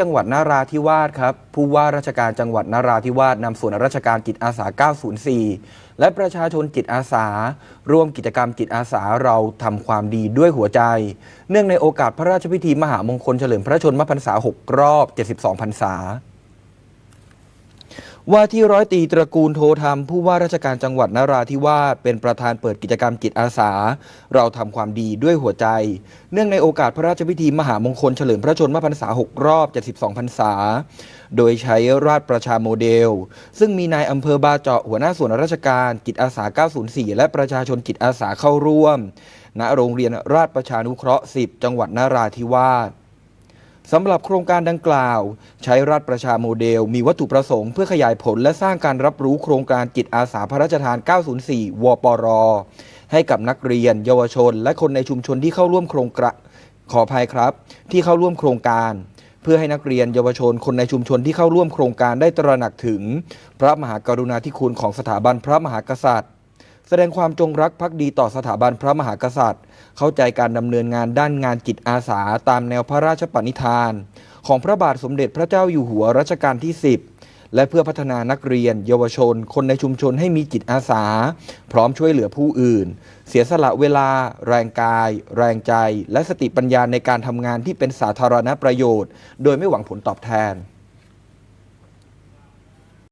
จังหวัดนาราธิวาสครับ ผู้ว่าราชการจังหวัดนาราธิวาสนำส่วนราชการจิตอาสา 904 และประชาชนจิตอาสา ร่วมกิจกรรมจิตอาสาเราทำความดีด้วยหัวใจ เนื่องในโอกาสพระราชพิธีมหามงคลเฉลิมพระชนมพรรษา 6 รอบ 72 พรรษา ว่าที่ร้อยตีตระกูลโทธรรมผู้ว่าราชการจังหวัดนราธิวาสเป็นประธานเปิดกิจกรรมจิตอาสา เราทำความดีด้วยหัวใจ เนื่องในโอกาสพระราชพิธีมหามงคลเฉลิมพระชนมพรรษา 6 รอบ 72พรรษา โดยใช้ราชประชาโมเดล ซึ่งมีนายอำเภอบาเจาะหัวหน้าส่วนราชการจิตอาสา 904 และประชาชนจิตอาสาเข้าร่วม ณโรงเรียนราชประชานุเคราะห์ 10 จังหวัดนราธิวาส สำหรับโครงการดังกล่าว ใช้รัฐประชาโมเดล มีวัตถุประสงค์เพื่อขยายผลและสร้างการรับรู้โครงการจิตอาสาพระราชทาน 904 วปร ให้กับนักเรียน เยาวชน และคนในชุมชนที่เข้าร่วมโครงกระขออภัยครับ ที่เข้าร่วมโครงการ เพื่อให้นักเรียนเยาวชน คนในชุมชนที่เข้าร่วมโครงการได้ตระหนักถึง พระมหากรุณาธิคุณของสถาบันพระมหากษัตริย์ แสดงความจงรักภักดีต่อสถาบันพระมหากษัตริย์ เข้าใจการดำเนินงานด้านงานจิตอาสาตามแนวพระราชปณิธาน ของพระบาทสมเด็จพระเจ้าอยู่หัวรัชกาลที่ 10 และเพื่อพัฒนานักเรียน เยาวชน คนในชุมชนให้มีจิตอาสา พร้อมช่วยเหลือผู้อื่น เสียสละเวลา แรงกาย แรงใจ และสติปัญญาในการทำงานที่เป็นสาธารณประโยชน์ โดยไม่หวังผลตอบแทน